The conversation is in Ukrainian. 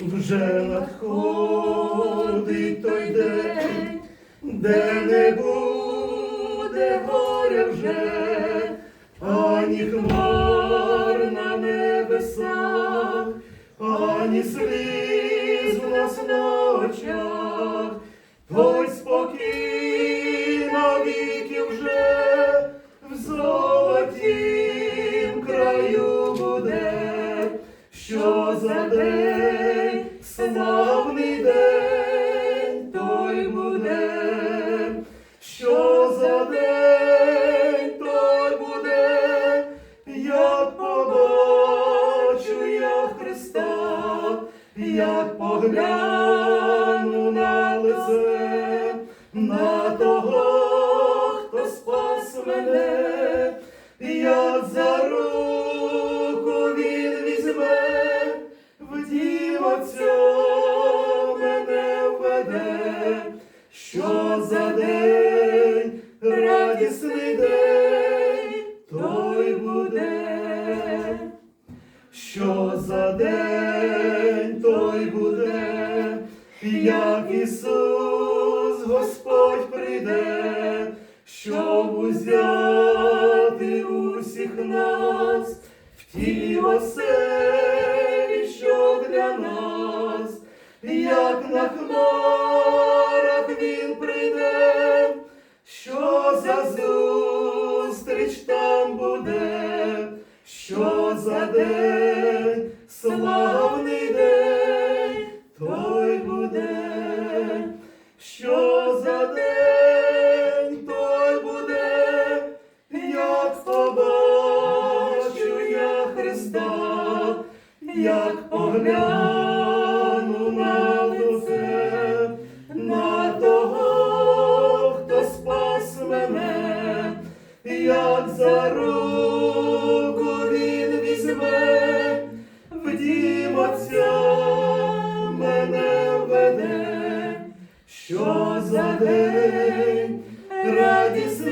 Вже надходить той день, де не буде горя вже, ані хмар на небесах, ані сліз в нас на як погляну на лице, на того, хто спас мене, як за руку він візьме, в дім Отця мене введе, що за день радісний день той буде, що за день як Ісус Господь прийде, щоб узяти усіх нас в тій оселі, що для нас, як на хмарах він прийде, що за зустріч там буде, що за день слава. як погляну на лице, на того, хто спас мене, як за руку він візьме, в дім отця мене веде, що за день радість.